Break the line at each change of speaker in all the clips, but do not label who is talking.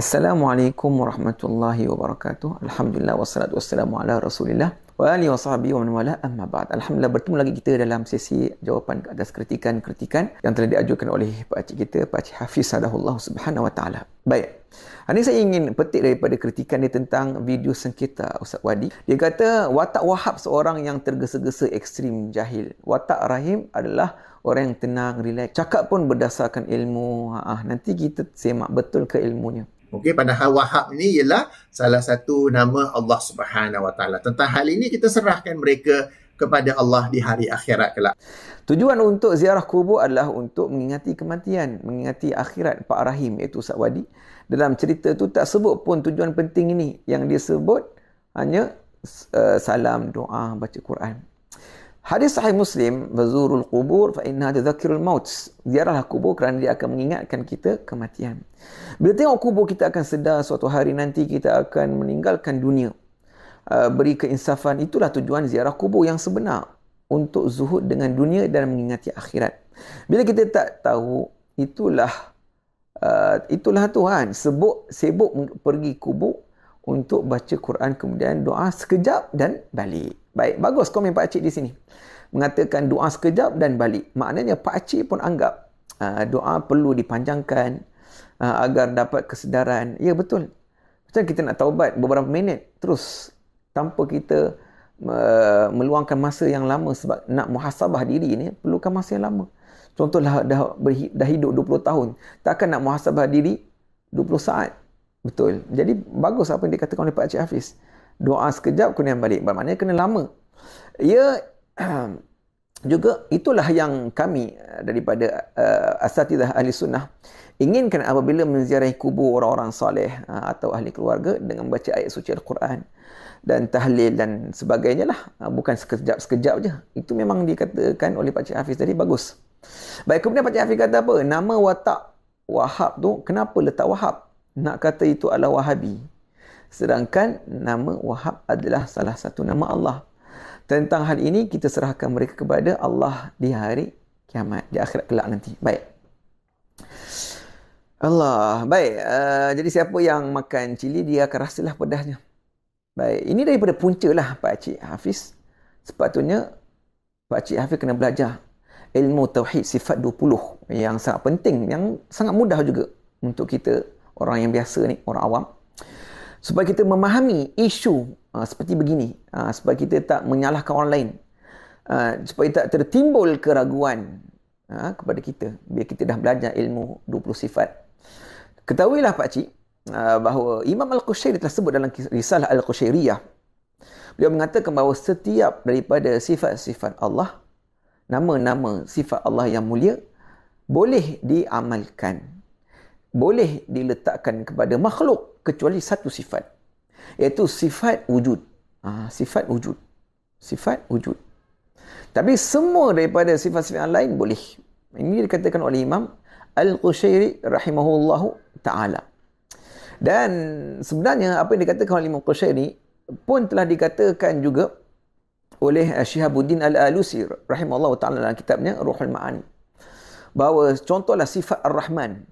Assalamualaikum warahmatullahi wabarakatuh. Alhamdulillah wassalatu wassalamu ala Rasulillah wa alihi wa sahbihi wa man wala amma ba'd. Alhamdulillah bertemu lagi kita dalam sesi jawapan ke atas kritikan-kritikan yang telah diajukan oleh Pak Cik kita, Pak Cik Hafiz Sadahullah Subhanahu wa taala. Baik. Hari ini saya ingin petik daripada kritikan dia tentang video sengketa Ustaz Wadi. Dia kata watak Wahab seorang yang tergesa-gesa ekstrim jahil. Watak Rahim adalah orang yang tenang, relax. Cakap pun berdasarkan ilmu. Ha, nanti kita semak betul ke ilmunya.
Okey, padahal Wahab ini ialah salah satu nama Allah Subhanahu Wa Taala. Tentang hal ini kita serahkan mereka kepada Allah di hari akhirat kelak.
Tujuan untuk ziarah kubur adalah untuk mengingati kematian, mengingati akhirat Pak Rahim iaitu Ustaz Wadi. Dalam cerita tu tak sebut pun tujuan penting ini. Yang dia sebut hanya uh, salam, doa, baca Quran. Hadis sahih Muslim, "Wazurul qubur fa inna tadhkirul maut." Ziarahlah kubur kerana dia akan mengingatkan kita kematian. Bila tengok kubur kita akan sedar suatu hari nanti kita akan meninggalkan dunia. Uh, beri keinsafan itulah tujuan ziarah kubur yang sebenar untuk zuhud dengan dunia dan mengingati akhirat. Bila kita tak tahu itulah uh, itulah Tuhan sebut sibuk pergi kubur untuk baca Quran kemudian doa sekejap dan balik. Baik, bagus komen Pak Cik di sini. Mengatakan doa sekejap dan balik. Maknanya Pak Cik pun anggap uh, doa perlu dipanjangkan uh, agar dapat kesedaran. Ya betul. Macam kita nak taubat beberapa minit terus tanpa kita uh, meluangkan masa yang lama sebab nak muhasabah diri ni perlukan masa yang lama. Contohlah dah, dah hidup 20 tahun. Takkan nak muhasabah diri 20 saat. Betul. Jadi bagus apa yang dikatakan oleh Pak Cik Hafiz. Doa sekejap kemudian balik. Bermakna kena lama. Ia juga itulah yang kami eh, daripada uh, asatidah ahli sunnah inginkan apabila menziarahi kubur orang-orang soleh uh, atau ahli keluarga dengan membaca ayat suci Al-Quran dan tahlil dan sebagainya lah. Uh, bukan sekejap-sekejap je. Itu memang dikatakan oleh Pak Cik Hafiz tadi bagus. Baik kemudian Pak Cik Hafiz kata apa? Nama watak Wahab tu kenapa letak Wahab nak kata itu adalah Wahabi Sedangkan nama Wahab adalah salah satu nama Allah. Tentang hal ini kita serahkan mereka kepada Allah di hari kiamat, di akhirat kelak nanti. Baik. Allah. Baik. Uh, jadi siapa yang makan cili dia akan rasalah pedasnya. Baik. Ini daripada punca lah Pak Cik Hafiz. Sepatutnya Pak Cik Hafiz kena belajar ilmu tauhid sifat 20 yang sangat penting yang sangat mudah juga untuk kita orang yang biasa ni orang awam. Supaya kita memahami isu uh, seperti begini uh, supaya kita tak menyalahkan orang lain. Uh, supaya tak tertimbul keraguan uh, kepada kita. Bila kita dah belajar ilmu 20 sifat. Ketahuilah pak cik uh, bahawa Imam Al-Qushairi telah sebut dalam risalah Al-Qushairiyah beliau mengatakan bahawa setiap daripada sifat-sifat Allah nama-nama sifat Allah yang mulia boleh diamalkan boleh diletakkan kepada makhluk kecuali satu sifat iaitu sifat wujud. Ha, sifat wujud. Sifat wujud. Tapi semua daripada sifat-sifat yang lain boleh. Ini dikatakan oleh Imam Al-Qushairi rahimahullahu ta'ala. Dan sebenarnya apa yang dikatakan oleh Imam Qushairi pun telah dikatakan juga oleh Syihabuddin Al-Alusi rahimahullahu ta'ala dalam kitabnya Ruhul Ma'ani. Bahawa contohlah sifat Ar-Rahman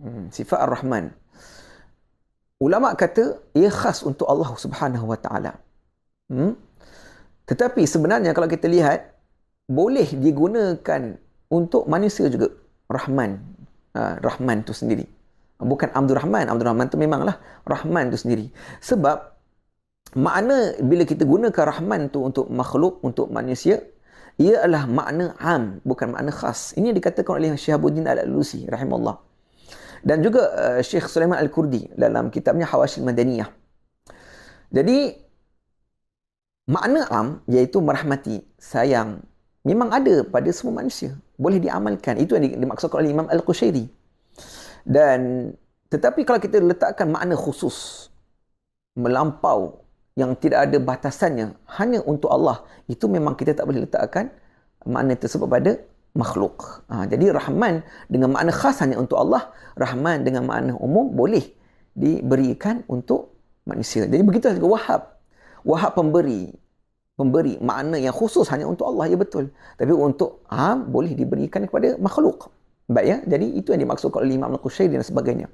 Hmm, sifat Ar-Rahman. Ulama kata ia khas untuk Allah Subhanahu Wa Taala. Hmm? Tetapi sebenarnya kalau kita lihat boleh digunakan untuk manusia juga Rahman. Ha, Rahman tu sendiri. Bukan Abdul Rahman. Abdul Rahman tu memanglah Rahman tu sendiri. Sebab makna bila kita gunakan Rahman tu untuk makhluk, untuk manusia, ia adalah makna am, bukan makna khas. Ini dikatakan oleh Syihabuddin Al-Alusi rahimahullah dan juga uh, Syekh Sulaiman Al-Kurdi dalam kitabnya Hawashil Madaniyah. Jadi makna am iaitu merahmati, sayang memang ada pada semua manusia, boleh diamalkan. Itu yang dimaksudkan oleh Imam Al-Qushairi. Dan tetapi kalau kita letakkan makna khusus melampau yang tidak ada batasannya hanya untuk Allah, itu memang kita tak boleh letakkan makna tersebut pada makhluk. Ha, jadi Rahman dengan makna khas hanya untuk Allah, Rahman dengan makna umum boleh diberikan untuk manusia. Jadi begitu juga Wahab. Wahab pemberi. Pemberi makna yang khusus hanya untuk Allah, ya betul. Tapi untuk am boleh diberikan kepada makhluk. Baik ya. Jadi itu yang dimaksudkan oleh Imam Al-Qushairi dan sebagainya.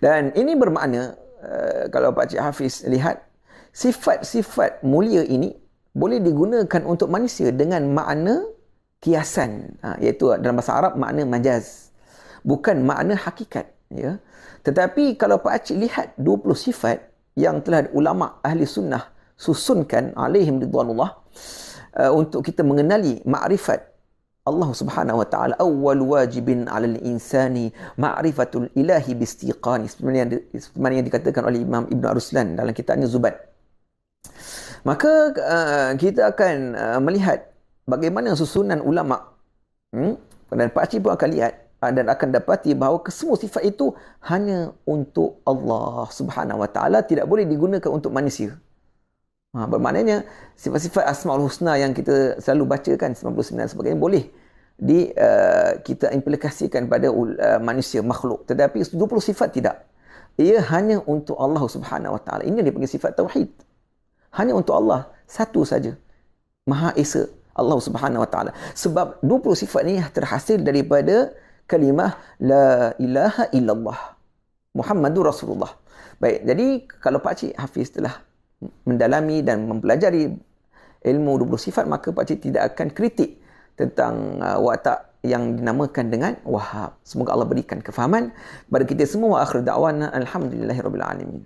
Dan ini bermakna uh, kalau Pak Cik Hafiz lihat sifat-sifat mulia ini boleh digunakan untuk manusia dengan makna kiasan. Ha, iaitu dalam bahasa Arab makna majaz. Bukan makna hakikat ya. Tetapi kalau Pak Cik lihat 20 sifat yang telah ulama ahli sunnah susunkan alaihim ridwanullah uh, untuk kita mengenali makrifat Allah Subhanahu wa taala. Awwal wajibin 'alal insani ma'rifatul ilahi biistiqani seperti yang, yang dikatakan oleh Imam Ibn Ruslan dalam kitabnya Zubat. Maka uh, kita akan uh, melihat bagaimana susunan ulama hmm? dan Pak Cik pun akan lihat uh, dan akan dapati bahawa kesemua sifat itu hanya untuk Allah Subhanahu wa taala tidak boleh digunakan untuk manusia. Ha, bermaknanya sifat-sifat Asmaul Husna yang kita selalu bacakan 99 sebagainya boleh di uh, kita implikasikan pada uh, manusia makhluk. Tetapi 20 sifat tidak. Ia hanya untuk Allah Subhanahu Wa Taala. Ini dia panggil sifat tauhid. Hanya untuk Allah. Satu saja. Maha Esa Allah Subhanahu Wa Taala sebab 20 sifat ini terhasil daripada kalimah la ilaha illallah Muhammadur Rasulullah baik jadi kalau pak cik Hafiz telah mendalami dan mempelajari ilmu 20 sifat maka pak cik tidak akan kritik tentang uh, watak yang dinamakan dengan wahab. Semoga Allah berikan kefahaman kepada kita semua. Akhir da'wana alhamdulillahirabbil alamin.